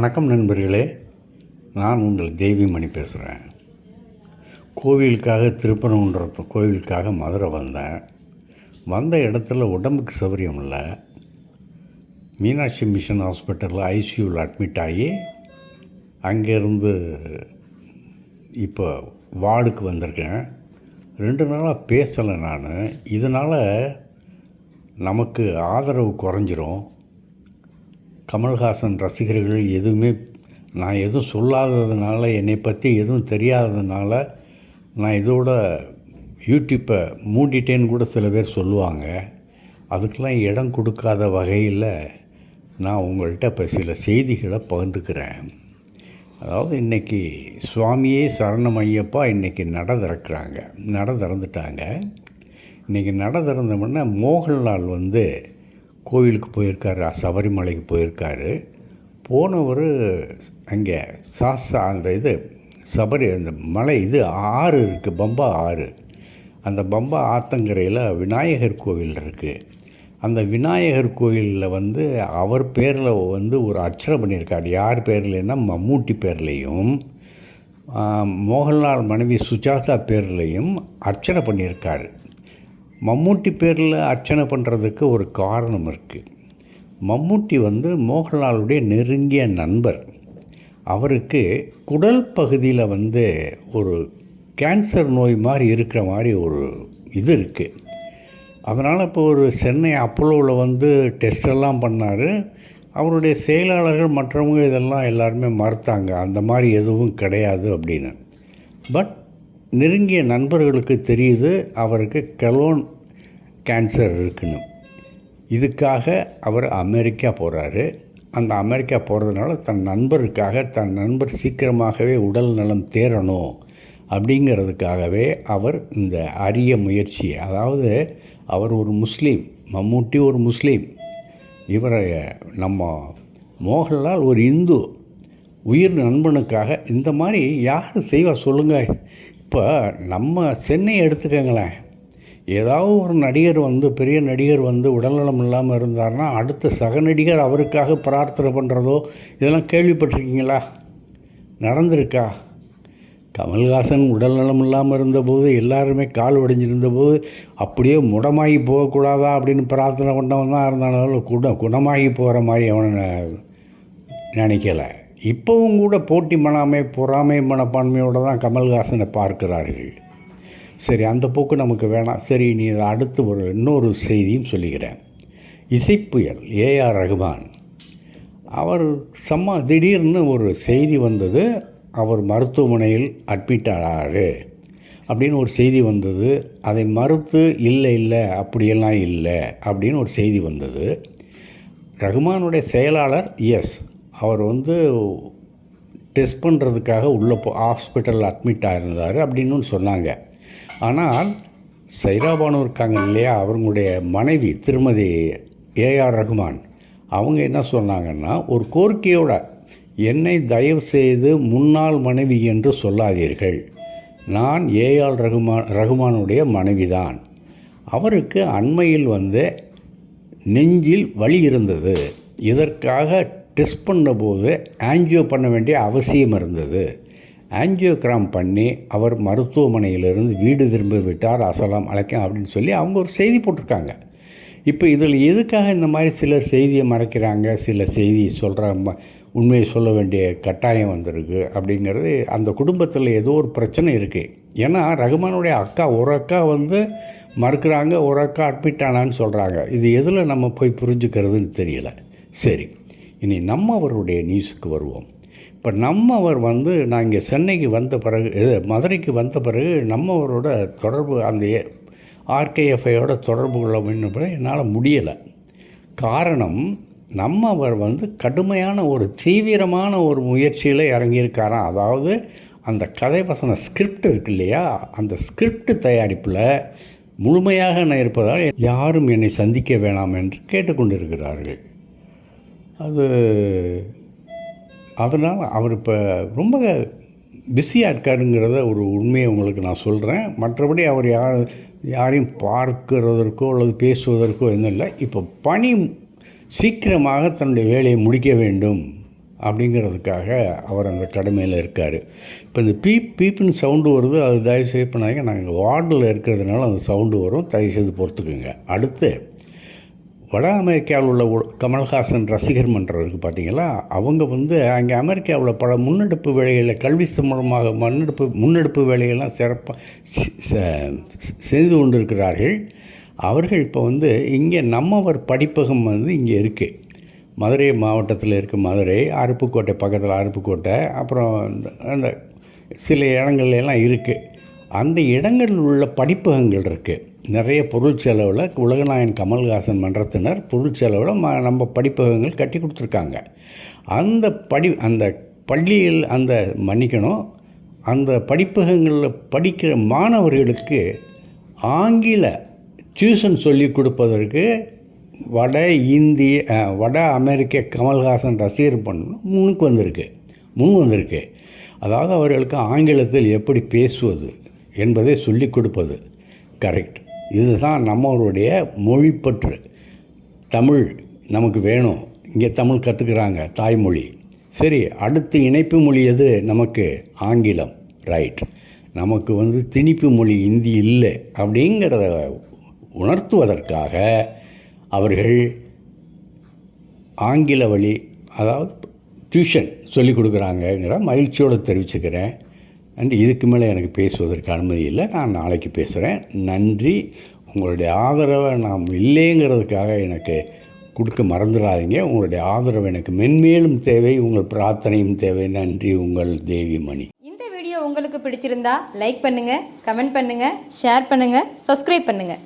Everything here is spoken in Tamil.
வணக்கம் நண்பர்களே. நான் உங்கள் தெய்வீமணி பேசுகிறேன் கோவிலுக்காக திருப்பரங்குன்ற கோவிலுக்காக மதுரை வந்தேன். வந்த இடத்துல உடம்புக்கு சௌகரியம் இல்லை. மீனாட்சி மிஷன் ஹாஸ்பிட்டலில் ஐசியூவில் அட்மிட் ஆகி அங்கேருந்து இப்போ வார்டுக்கு வந்திருக்கேன். ரெண்டு நாளாக பேசலை நான். இதனால் நமக்கு ஆதரவு குறைஞ்சிரும். கமல்ஹாசன் ரசிகர்கள் எதுவுமே நான் எதுவும் சொல்லாததுனால என்னை பற்றி எதுவும் தெரியாததுனால நான் இதோட யூடியூப்பை மூடிட்டேன்னு கூட சில பேர் சொல்லுவாங்க. அதுக்கெலாம் இடம் கொடுக்காத வகையில் நான் உங்கள்கிட்ட இப்போ சில செய்திகளை பகிர்ந்துக்கிறேன். அதாவது இன்றைக்கி சுவாமியே சரணம் ஐயப்பா இன்றைக்கி நட திறக்கிறாங்க நட திறந்துட்டாங்க. இன்றைக்கி நட திறந்தோம்னா மோகன்லால் வந்து கோவிலுக்கு போயிருக்காரு சபரிமலைக்கு போயிருக்காரு. போனவர் அங்கே சாஸ்தா அந்த இது சபரி அந்த மலை இது ஆறு இருக்குது பம்பா ஆறு. அந்த பம்பா ஆத்தங்கரையில் விநாயகர் கோவில் இருக்குது அந்த விநாயகர் கோயிலில் வந்து அவர் பேரில் வந்து ஒரு அர்ச்சனை பண்ணியிருக்காரு. யார் பேர்லன்னா மம்மூட்டி பேர்லேயும் மோகன்லால் மனைவி சுஜாதா பேர்லேயும் அர்ச்சனை பண்ணியிருக்காரு. மம்மூட்டி பேரில் அர்ச்சனை பண்ணுறதுக்கு ஒரு காரணம் இருக்குது மம்மூட்டி வந்து மோகன்லாலுடைய நெருங்கிய நண்பர். அவருக்கு குடல் பகுதியில் வந்து ஒரு கேன்சர் நோய் மாதிரி இருக்கிற மாதிரி ஒரு இது இருக்குது அதனால் இப்போ ஒரு சென்னை அப்போலோவில் வந்து டெஸ்ட் எல்லாம் பண்ணார். அவருடைய செயலாளர்கள் மற்றவங்க இதெல்லாம் எல்லாருமே மறுத்தாங்க. அந்த மாதிரி எதுவும் கிடையாது அப்படின்னு. பட் நெருங்கிய நண்பர்களுக்கு தெரியுது அவருக்கு கெலோன் கேன்சர் இருக்குன்னு. இதுக்காக அவர் அமெரிக்கா போகிறாரு அந்த அமெரிக்கா போகிறதுனால தன் நண்பருக்காக தன் நண்பர் சீக்கிரமாகவே உடல் நலம் தேரணும் அப்படிங்கிறதுக்காகவே அவர் இந்த அரிய முயற்சியை அதாவது அவர் ஒரு முஸ்லீம் மம்மூட்டி ஒரு முஸ்லீம் இவரை நம்ம மோகன்லால் ஒரு இந்து உயிர் நண்பனுக்காக இந்த மாதிரி யார் செய்வா சொல்லுங்கள் இப்போ நம்ம சென்னையை எடுத்துக்கங்களேன். ஏதாவது ஒரு நடிகர் வந்து பெரிய நடிகர் வந்து உடல்நலம் இல்லாமல் இருந்தார்னா அடுத்த சக நடிகர் அவருக்காக பிரார்த்தனை பண்ணுறதோ இதெல்லாம் கேள்விப்பட்டிருக்கீங்களா? நடந்திருக்கா? கமல்ஹாசன் உடல்நலம் இல்லாமல் இருந்தபோது எல்லாருமே கால் உடைஞ்சிருந்தபோது அப்படியே முடமாகி போகக்கூடாதா அப்படின்னு பிரார்த்தனை பண்ணவன் தான் இருந்தாலும் குண குணமாகி போகிற மாதிரி அவனை நினைக்கலை. இப்போவும் கூட போட்டி மனாமை பொறாமை மனப்பான்மையோடு தான் கமல்ஹாசனை பார்க்கிறார்கள். சரி அந்த போக்கு நமக்கு வேணாம். சரி நீ அடுத்து ஒரு இன்னொரு செய்தியும் சொல்லிக்கிறேன் இசைப்புயல் ஏஆர் ரகுமான். அவர் சம்மா திடீர்னு ஒரு செய்தி வந்தது. அவர் மருத்துவமனையில் அட்மிட் ஆனார். அப்படின்னு ஒரு செய்தி வந்தது. அதை மறுத்து இல்லை இல்லை அப்படியெல்லாம் இல்லை அப்படின்னு ஒரு செய்தி வந்தது. ரகுமானுடைய செயலாளர் எஸ். அவர் வந்து டெஸ்ட் பண்ணுறதுக்காக உள்ளே போ ஹாஸ்பிட்டலில் அட்மிட் ஆகிருந்தார் அப்படின்னு சொன்னாங்க. ஆனால் சைராபானு இருக்காங்க இல்லையா அவங்களுடைய மனைவி திருமதி ஏஆர் ரகுமான் அவங்க என்ன சொன்னாங்கன்னா ஒரு கோரிக்கையோட என்னை தயவு செய்து முன்னாள் மனைவி என்று சொல்லாதீர்கள். நான் ஏஆர் ரகுமான் ரகுமானுடைய மனைவிதான். அவருக்கு அண்மையில் வந்து நெஞ்சில் வலி இருந்தது. இதற்காக டெஸ்ட் பண்ணபோது ஆன்ஜியோ பண்ண வேண்டிய அவசியம் இருந்தது. ஆன்ஜியோகிராம் பண்ணி அவர் மருத்துவமனையிலிருந்து வீடு திரும்ப விட்டார் அசலாம் அழைக்கம் அப்படின்னு சொல்லி அவங்க ஒரு செய்தி போட்டிருக்காங்க. இப்போ இதில் எதுக்காக இந்த மாதிரி சிலர் செய்தியை மறைக்கிறாங்க? சில செய்தி சொல்கிற உண்மையை சொல்ல வேண்டிய கட்டாயம் வந்திருக்கு அப்படிங்கிறது அந்த குடும்பத்தில் ஏதோ ஒரு பிரச்சனை இருக்குது ஏன்னா ரகுமானுடைய அக்கா ஒரு அக்கா வந்து மறுக்கிறாங்க ஒரு அக்கா அட்மிட் ஆனான்னு சொல்கிறாங்க இது எதில் நம்ம போய் புரிஞ்சுக்கிறதுன்னு தெரியல. சரி. இனி நம்ம அவருடைய நியூஸுக்கு வருவோம். இப்போ நம்மவர் வந்து நான் இங்கே சென்னைக்கு வந்த பிறகு இது மதுரைக்கு வந்த பிறகு நம்மவரோட தொடர்பு அந்த ஆர்கேஎஃப்ஐயோட தொடர்பு கொள்ள வேண்டும் என்னால் முடியலை. காரணம் நம்ம அவர் வந்து கடுமையான ஒரு தீவிரமான ஒரு முயற்சியில் இறங்கியிருக்காராம் அதாவது அந்த கதை வசன ஸ்கிரிப்ட் இருக்கு இல்லையா? அந்த ஸ்கிரிப்ட் தயாரிப்பில் முழுமையாக நான் இருப்பதால் யாரும் என்னை சந்திக்க வேணாம் என்று கேட்டுக்கொண்டிருக்கிறார்கள். அது அதனால் அவர் இப்போ ரொம்ப பிஸியாக இருக்காருங்கிறத ஒரு உண்மையை உங்களுக்கு நான் சொல்கிறேன் மற்றபடி அவர் யார் யாரையும் பார்க்கிறதற்கோ அல்லது பேசுவதற்கோ எதுவும் இல்லை. இப்போ பணி சீக்கிரமாக தன்னுடைய வேலையை முடிக்க வேண்டும் அப்படிங்கிறதுக்காக அவர் அந்த கடமையில் இருக்கார். இப்போ இந்த பீப் பீப்புன்னு சவுண்டு வருது அது தயவுசெய்து பண்ணாங்க நாங்கள் வார்டில் இருக்கிறதுனால அந்த சவுண்டு வரும். தயவுசெய்து பொறுத்துக்குங்க. அடுத்து வட அமெரிக்காவில் உள்ள கமல்ஹாசன் ரசிகர் மன்றம் இருக்குது பார்த்தீங்களா? அவங்க வந்து அங்கே அமெரிக்காவில் பல முன்னெடுப்பு வேலைகளை கல்வி சம்பந்தமாக முன்னெடுப்பு முன்னெடுப்பு வேலைகள்லாம் சிறப்பாக செய்து கொண்டிருக்கிறார்கள். அவர்கள் இப்போ வந்து இங்கே நம்மவர் படிப்பகம் வந்து இங்கே இருக்குது மதுரை மாவட்டத்தில் இருக்க மதுரை அருப்புக்கோட்டை பக்கத்தில் அருப்புக்கோட்டை அப்புறம் இந்த- அந்த சில இடங்கள்ல எல்லாம் இருக்குது அந்த இடங்களில் உள்ள படிப்பகங்கள் இருக்குது நிறைய பொருள் செலவில் உலகநாயன் கமல்ஹாசன் மன்றத்தினர் பொருள் செலவில் ம நம்ம படிப்பகங்கள் கட்டி கொடுத்துருக்காங்க. அந்த படி அந்த பள்ளியில் அந்த மன்னிக்கணும். அந்த படிப்பகங்களில் படிக்கிற மாணவர்களுக்கு ஆங்கில டியூஷன் சொல்லி கொடுப்பதற்கு வட இந்திய வட அமெரிக்க கமல்ஹாசன் ரசிகர் பண்ண முன்னுக்கு வந்திருக்கு. முன் வந்திருக்கு. அதாவது அவர்களுக்கு ஆங்கிலத்தில் எப்படி பேசுவது என்பதை சொல்லிக் கொடுப்பது. கரெக்ட். இதுதான் நம்மளுடைய மொழிப்பற்று. தமிழ் நமக்கு வேணும். இங்கே தமிழ் கற்றுக்குறாங்க தாய்மொழி. சரி அடுத்து இணைப்பு மொழி எது? நமக்கு ஆங்கிலம். ரைட். நமக்கு வந்து திணிப்பு மொழி இந்தி இல்லை அப்படிங்கிறத உணர்த்துவதற்காக அவர்கள் ஆங்கில வழி அதாவது டியூஷன் சொல்லிக் கொடுக்குறாங்கங்கிற மகிழ்ச்சியோடு தெரிவிச்சுக்கிறேன். அண்ட் இதுக்கு மேலே எனக்கு பேசுவதற்கு அனுமதி இல்லை. நான் நாளைக்கு பேசுகிறேன். நன்றி. உங்களுடைய ஆதரவை நாம் இல்லைங்கிறதுக்காக எனக்கு கொடுக்க மறந்துடாதீங்க. உங்களுடைய ஆதரவு எனக்கு மென்மேலும் தேவை. உங்கள் பிரார்த்தனையும் தேவை. நன்றி. உங்கள் தேவி மணி இந்த வீடியோ உங்களுக்கு பிடிச்சிருந்தா லைக் பண்ணுங்கள் கமெண்ட் பண்ணுங்கள் ஷேர் பண்ணுங்கள் சப்ஸ்கிரைப் பண்ணுங்கள்